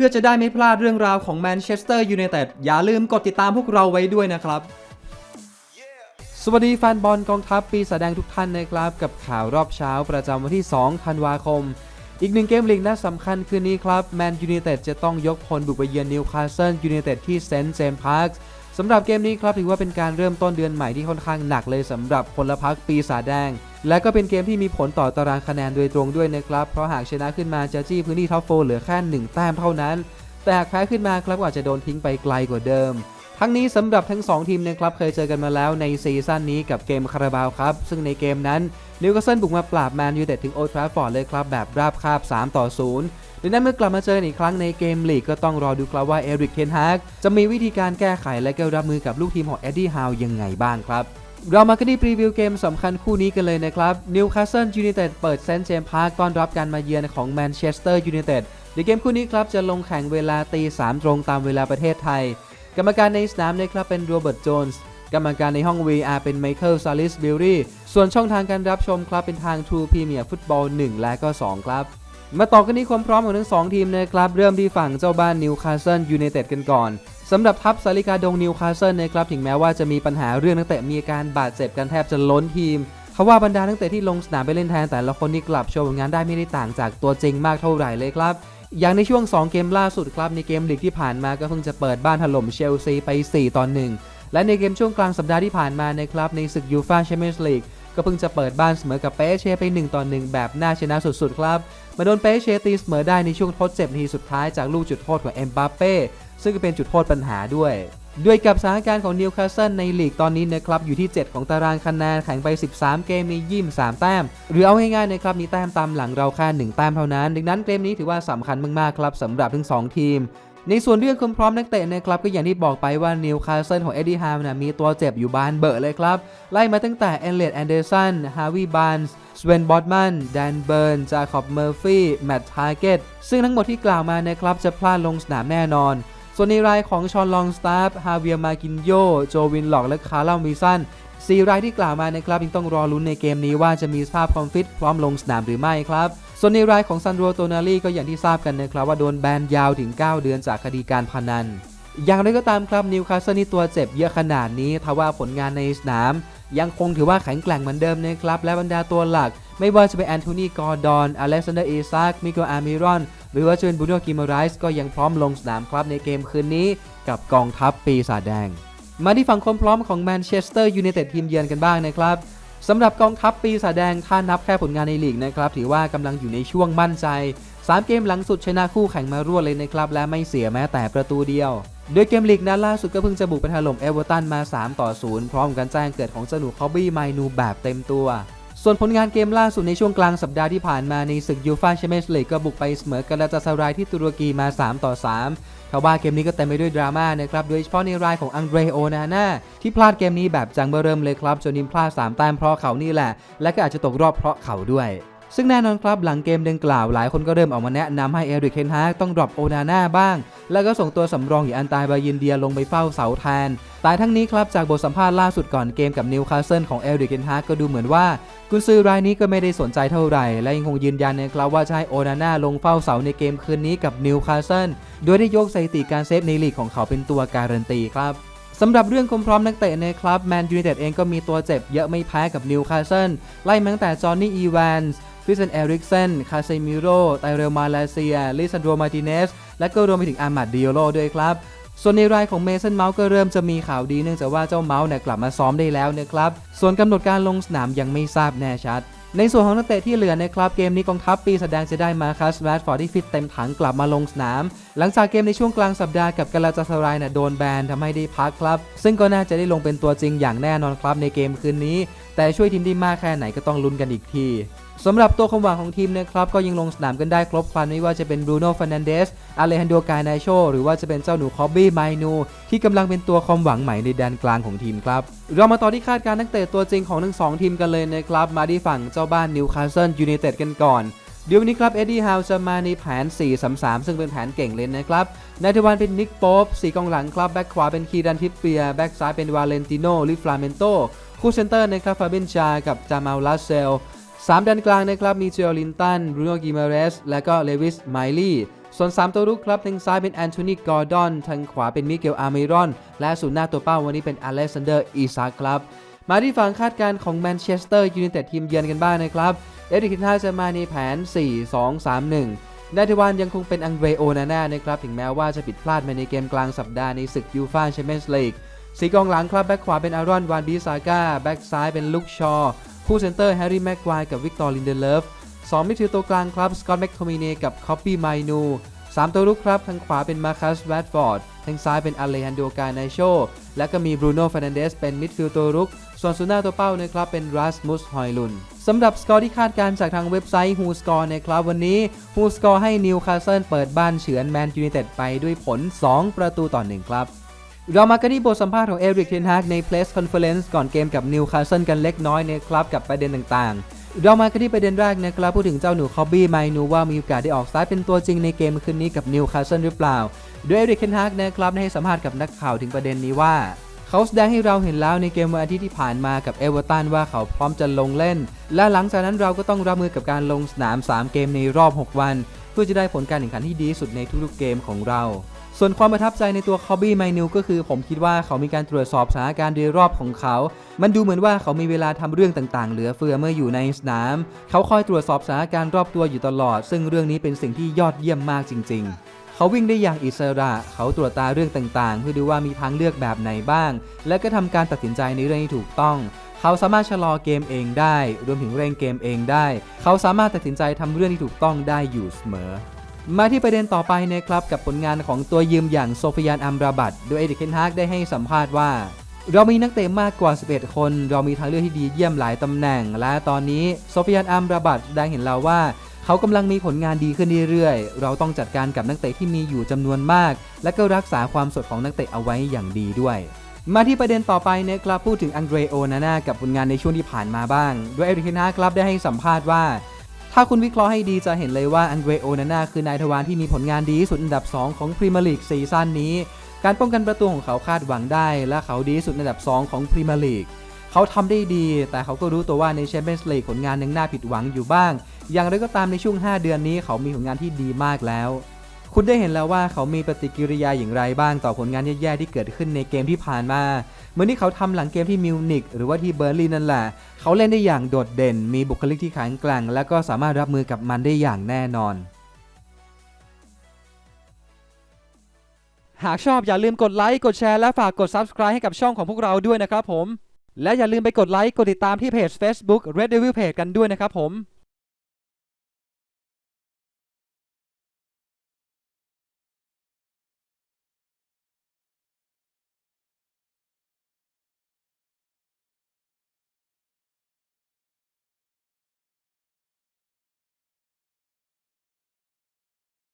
พื่อจะได้ไม่พลาดเรื่องราวของแมนเชสเตอร์ยูไนเต็ดอย่าลืมกดติดตามพวกเราไว้ด้วยนะครับ สวัสดีแฟนบอลกองทัพปีศาจแดงทุกท่านนะครับ กับข่าวรอบเช้าประจำวันที่ 2 ธันวาคม อีกหนึ่งเกมลีกน่าสำคัญคืนนี้ครับแมนยูไนเต็ดจะต้องยกพลบุกไปเยือนนิวคาสเซิลยูไนเต็ดที่เซนต์เจมส์พาร์คสำหรับเกมนี้ครับถือว่าเป็นการเริ่มต้นเดือนใหม่ที่ค่อนข้างหนักเลยสำหรับพลพรรคปีศาจแดง และก็เป็นเกมที่มีผลต่อตารางคะแนนโดยตรงด้วยนะครับ เพราะหากชนะขึ้นมาจะจี้พื้นที่ท็อปโฟเหลือแค่หนึ่งแต้มเท่านั้น แต่หากแพ้ขึ้นมาครับก็อาจจะโดนทิ้งไปไกลกว่าเดิม ทั้งนี้สำหรับทั้ง 2 ทีมนะครับเคยเจอกันมาแล้วในซีซั่นนี้กับเกมคาราบาวครับ ซึ่งในเกมนั้นนิวคาสเซิลบุกมาปราบแมนยูเต็ดถึงโอทราฟอร์ดเลยครับแบบราบคาบ 3 ต่อ 0ดังนั้นเมื่อกลับมาเจอกันอีกครั้งในเกมลีกก็ต้องรอดูครับว่าเอริกเทนฮากจะมีวิธีการแก้ไขและก็รับมือกับลูกทีมของเอ็ดดี้ฮาวยังไงบ้างครับ เรามากันที่พรีวิวเกมสำคัญคู่นี้กันเลยนะครับนิวคาสเซิลยูไนเต็ดเปิดเซนต์เจมส์พาร์คต้อนรับการมาเยือนของแมนเชสเตอร์ยูไนเต็ดในเกมคู่นี้ครับจะลงแข่งเวลาตีสามตรงตามเวลาประเทศไทย กรรมการในสนามนะครับเป็นโรเบิร์ตโจนส์กรรมการในห้อง VR เป็นไมเคิลซาลิสบิลลี่ส่วนช่องทางการรับชมครับเป็นทาง True Premier Football 1 และก็ 2 ครับ มาต่อกันที่ความพร้อมของทั้ง 2 ทีมนะครับ เริ่มที่ฝั่งเจ้าบ้านนิวคาสเซิลยูไนเต็ดกันก่อน สำหรับทัพสาริกาดงนิวคาสเซิลนะครับถึงแม้ว่าจะมีปัญหาเรื่องนักเตะมีอาการบาดเจ็บกันแทบจะล้นทีมเขาว่าบรรดานักเตะที่ลงสนามไปเล่นแทนแต่ละคนนี่กลับโชว์ผลงานได้ไม่ได้ต่างจากตัวจริงมากเท่าไหร่เลยครับ อย่างในช่วง 2 เกมล่าสุดครับในเกมลีกที่ผ่านมาก็เพิ่งจะเปิดบ้านถล่มเชลซีไป 4 ต่อ 1 และในเกมช่วงกลางสัปดาห์ที่ผ่านมานะครับในศึกยูฟ่าแชมเปี้ยนส์ลีก ก็เพิ่งจะเปิดบ้านเสมอกับเปเชไป1ต่อ1แบบน่าชนะสุดๆครับ มาโดนเปเชตีเสมอได้ในช่วงทดเจ็บนาทีสุดท้ายจากลูกจุดโทษของเอ็มบัปเป้ซึ่งก็เป็นจุดโทษปัญหาด้วย ด้วยกับสถานการณ์ของนิวคาสเซิลในลีกตอนนี้นะครับอยู่ที่ 7 ของตารางคะแนนแข่งไป 13 เกมมียี่ม3แต้ม หรือเอาง่ายๆนะครับมีแต้มตามหลังเราแค่1แต้มเท่านั้น ดังนั้นเกมนี้ถือว่าสำคัญมากๆครับสำหรับทั้ง 2 ทีม ในส่วนเรื่องความพร้อมนักเตะนะครับก็อย่างที่บอกไปว่านิวคาสเซิลของเอ็ดดี้ฮามนะมีตัวเจ็บอยู่บานเบอะเลยครับ ไล่มาตั้งแต่เอเลดแอนเดอร์สันฮาวิบานส์สเวนบอตมันแดนเบิร์นจาคอบเมอร์ฟี่แมตต์ทาร์เกตซึ่งทั้งหมดที่กล่าวมานะครับจะพลาดลงสนามแน่นอน ส่วนในรายของชอนลองสตาร์ฟฮาเวียมากินโยโจวินหลอกและคาร์ลวิสันสี่รายที่กล่าวมานะครับยังต้องรอลุ้นในเกมนี้ว่าจะมีสภาพคอมฟิตพร้อมลงสนามหรือไม่ครับ ส่วนในรายของซันโรโตนาลีก็อย่างที่ทราบกันนะครับว่าโดนแบนยาวถึง 9 เดือนจากคดีการพนัน อย่างไรก็ตามครับนิวคาสเซิลนี่ตัวเจ็บเยอะขนาดนี้ทว่าผลงานในสนาม ยังคงถือว่าแข็งแกร่งเหมือนเดิมนะครับ และบรรดาตัวหลัก ไม่ว่าจะเป็นแอนโทนีกอร์ดอน อเล็กซานเดอร์อีซากมิโกอามิรอน หรือว่าจะเป็นบูโนกิมไรส์ก็ยังพร้อมลงสนามครับในเกมคืนนี้ กับกองทัพปีศาจแดง มาที่ฝั่งความพร้อมของแมนเชสเตอร์ยูไนเต็ดทีมเยือนกันบ้างนะครับ สำหรับกองทัพปีศาจแดงถ้านับแค่ผลงานในลีกนะครับถือว่ากำลังอยู่ในช่วงมั่นใจ 3 เกมหลังสุดชนะคู่แข่งมารวดเลยนะครับและไม่เสียแม้แต่ประตูเดียว โดยเกมลีกนัดล่าสุดก็เพิ่งจะบุกไปถล่มเอเวอร์ตันมา 3 ต่อ 0 พร้อมกันแจ้งเกิดของสนุกคอบบี้ไมนูแบบเต็มตัว ส่วนผลงานเกมล่าสุดในช่วงกลางสัปดาห์ที่ผ่านมาในศึกยูฟาแชมเปี้ยนส์ลีกก็บุกไปเสมอกาลาตาซารายที่ตุรกีมา 3 ต่อ3ทว่าเกมนี้ก็เต็มไปด้วยดราม่านะครับ โดยเฉพาะในรายของอังเดรโอนาน่าที่พลาดเกมนี้แบบจังเบอร์เริ่มเลยครับ จนนิมพลาด 3 แต้มเพราะเขานี่แหละ และก็อาจจะตกรอบเพราะเขาด้วย ซึ่งแน่นอนครับหลังเกมดังกล่าวหลายคนก็เริ่มออกมาแนะนำให้เอริกเคนฮากต้องดรอปโอนาน่าบ้าง แล้วก็ส่งตัวสำรองอย่างอันตายบายินเดียลงไปเฝ้าเสาแทนแต่ทั้งนี้ครับจากบทสัมภาษณ์ล่าสุดก่อนเกมกับนิวคาสเซิลของเอริกเคนฮากก็ดูเหมือนว่ากุนซือรายนี้ก็ไม่ได้สนใจเท่าไหร่ และยังคงยืนยันนะครับว่าจะให้โอนาน่าลงเฝ้าเสาในเกมคืนนี้กับนิวคาสเซิลโดยได้ยกสถิติการเซฟในลีกของเขาเป็นตัวการันตีครับสำหรับเรื่องความพร้อมนักเตะในครับแมนยูไนเต็ดเองก็มีตัวเจ็บเยอะไม่แพ้กับนิวคาสเซิลไล่มาตั้งแต่จอห์นนี่อีวนส์ คริสเซนเอริกเซน คาเซมิโรไตเรลมาเลเซีย ลิซันโดมาติเนส และก็รวมไปถึงอามัดดิโอโลด้วยครับส่วนในรายของเมสันเมาส์ก็เริ่มจะมีข่าวดีเนื่องจากว่าเจ้าเมาส์เนี่ยกลับมาซ้อมได้แล้วนะครับ ส่วนกำหนดการลงสนามยังไม่ทราบแน่ชัด ในส่วนของนักเตะที่เหลือนะครับเกมนี้กองทัพปีแสดงจะได้มาคัสแรดฟอร์ดที่ฟิตเต็มถังกลับมาลงสนาม หลังจากเกมในช่วงกลางสัปดาห์กับกาลาตาสรายเนี่ยโดนแบนทำให้ได้พักครับ ซึ่งก็น่าจะได้ลงเป็นตัวจริงอย่างแน่นอนครับในเกมคืนนี้ แต่ช่วยทีมได้มากแค่ไหนก็ต้องลุ้นกันอีกทีสำหรับตัวความหวังของทีมนะครับก็ยังลงสนามกันได้ครบครันไม่ว่าจะเป็นบรูโน่ฟ e ร์นันเดส อาเลฮันโดกานาโช หรือว่าจะเป็นเจ้าหนูคอบบี้ไมนูที่กำลังเป็นตัวความหวังใหม่ในแดนกลางของทีมครับ เรามาต่อที่คาดการณ์นักเตะตัวจริงของทั้งสองทีมกันเลยนะครับ มาที่ฝั่งเจ้าบ้านนิวคาสเซิลยูไนเต็ดกันก่อนเดี๋ยววันนี้ครับเอ็ดดี้ฮาวจะมาในแผน 4-3-3 ซึ่งเป็นแผนเก่งเลยนะครับในทวันเป็นนิกโป๊ปสีกองหลังครับ แบ็คขวาเป็นคีรันทิปเปีย แบ็คซ้ายเป็นวาเลนติโนลิฟลาเมนโต คู่เซนเตอร์นะครับฟาเบนชา กับจามาลาเซล3ด้านกลางนะครับมีเจอลินตันบรูโนกิมาเรส และก็เลวิสไมลี่ ส่วน 3 ตัวรุกครับทางซ้ายเป็นแอนโทนีกอร์ดอนทางขวาเป็นมิเกลอาร์เมรอน และศูนย์หน้าตัวเป้าวันนี้เป็นอเล็กซานเดอร์อีซาครับมาที่ฝั่งคาดการณ์ของแมนเชสเตอร์ยูไนเต็ดทีมเยือนกันบ้างนะครับเอริกเทนฮาจะมาในแผน 4-2-3-1นายทวานยังคงเป็นอังเดรโอนาน่านะครับ ถึงแม้ว่าจะผิดพลาดมาในเกมกลางสัปดาห์ในศึกยูฟ่าแชมเปี้ยนส์ลีกสีกองหลังครับ แบ็กขวาเป็นอารอนวานบิซาก้า แบ็กซ้ายเป็นลุคชอร์คู่เซนเตอร์แฮร์รี่แม็กควายกับวิกตอร์ลินเดเลฟ สองมิดฟิลด์ตัวกลางครับสกอตแม็กโทมิเนกับคอปปี้ไมนูสามตัวรุกครับทางขวาเป็นมาคัสแวดฟอร์ดทางซ้ายเป็นอเลฮันโดกาไนโชและก็มีบรูโน่ฟ r นันเดสเป็นมิดฟิลด์ตัวรุก ส่วนซูน่าตัวเป้านะครับเป็นรัสมุสฮอยลุนสำหรับสกอร์ที่คาดการจากทางเว็บไซต์ Who Score นะครับวันนี้ Who Score ให้นิวคาสเซิลเปิดบ้านเฉือนแมนยู i นเต็ดไปด้วยผล 2 ประตูต่อ1ครับเรามากันที่บทสัมภาษณ์ของเอริกเทนฮากใน Press Conference ก่อนเกมกับนิวคาสเซิลกันเล็กน้อยนะครับกับประเด็นต่างๆ เรามากันที่ประเด็นแรกนะครับพูดถึงเจ้าหนูคอบบี้ไมนูว่ามีโอกาสได้ออกสตาร์เป็นตัวจริงในเกมคืนนี้กับนิวคาสเซิลหรือเปล่า โดยเอริกเทนฮากนะครับได้ให้สัมภาษณ์กับนักข่าวถึงประเด็นนี้ว่า เขาแสดงให้เราเห็นแล้วในเกมวันอาทิตย์ที่ผ่านมากับเอเวอร์ตันว่าเขาพร้อมจะลงเล่น และหลังจากนั้นเราก็ต้องรับมือกับการลงสนาม 3 เกมในรอบ 6 วัน เพื่อจะได้ผลการแข่งขันที่ดีสุดในทุกๆเกมของเรา ส่วนความประทับใจในตัวคอบบี้ไมนิวก็คือผมคิดว่าเขามีการตรวจสอบสถานการณ์โดยรอบของเขา มันดูเหมือนว่าเขามีเวลาทำเรื่องต่างๆ เหลือเฟือเมื่ออยู่ในสนาม เขาคอยตรวจสอบสถานการณ์รอบตัวอยู่ตลอด ซึ่งเรื่องนี้เป็นสิ่งที่ยอดเยี่ยมมากจริงๆเขาวิ่งได้อย่างอิสระ เขาตรวจตาเรื่องต่างๆ เพื่อดูว่ามีทางเลือกแบบไหนบ้าง และก็ทำการตัดสินใจในเรื่องที่ถูกต้อง เขาสามารถชะลอเกมเองได้ รวมถึงเร่งเกมเองได้ เขาสามารถตัดสินใจทำเรื่องที่ถูกต้องได้อยู่เสมอ มาที่ประเด็นต่อไปนะครับกับผลงานของตัวยืมอย่างโซฟิยานอัมราบัตโดยเอดิเคนฮากได้ให้สัมภาษณ์ว่า เรามีนักเตะมากกว่า 11 คน เรามีทางเลือกที่ดีเยี่ยมหลายตำแหน่ง และตอนนี้โซฟิยานอัมราบัตได้เห็นแล้วว่า เขากำลังมีผลงานดีขึ้นเรื่อยๆ เราต้องจัดการกับนักเตะที่มีอยู่จำนวนมาก และก็รักษาความสดของนักเตะเอาไว้อย่างดีด้วยมาที่ประเด็นต่อไปนะครับพูดถึงอังเดรโอนาน่ากับผลงานในช่วงที่ผ่านมาบ้าง โดยเอริกเทนฮากครับได้ให้สัมภาษณ์ว่า ถ้าคุณวิเคราะห์ให้ดีจะเห็นเลยว่าอังเดรโอนาน่าคือนายทวารที่มีผลงานดีที่สุดอันดับ 2 ของพรีเมียร์ลีกซีซั่นนี้ การป้องกันประตูของเขาคาดหวังได้ และเขาดีที่สุดอันดับ 2 ของพรีเมียร์ลีกเขาทำได้ดี แต่เขาก็รู้ตัวว่าในแชมเปี้ยนส์ลีกผลงานยังน่าผิดหวังอยู่บ้าง อย่างไรก็ตามในช่วง 5 เดือนนี้เขามีผลงานที่ดีมากแล้ว คุณได้เห็นแล้วว่าเขามีปฏิกิริยาอย่างไรบ้างต่อผลงานแย่ๆที่เกิดขึ้นในเกมที่ผ่านมาเหมือนที่เขาทำหลังเกมที่มิวนิกหรือว่าที่เบอร์ลินนั่นแหละ เขาเล่นได้อย่างโดดเด่น มีบุคลิกที่แข็งแกร่งและก็สามารถรับมือกับมันได้อย่างแน่นอน หากชอบอย่าลืมกดไลค์ กดแชร์ และฝากกด Subscribe ให้กับช่องของพวกเราด้วยนะครับผม และอย่าลืมไปกดไลค์ กดติดตามที่เพจ Facebook Red Devil Page กันด้วยนะครับผม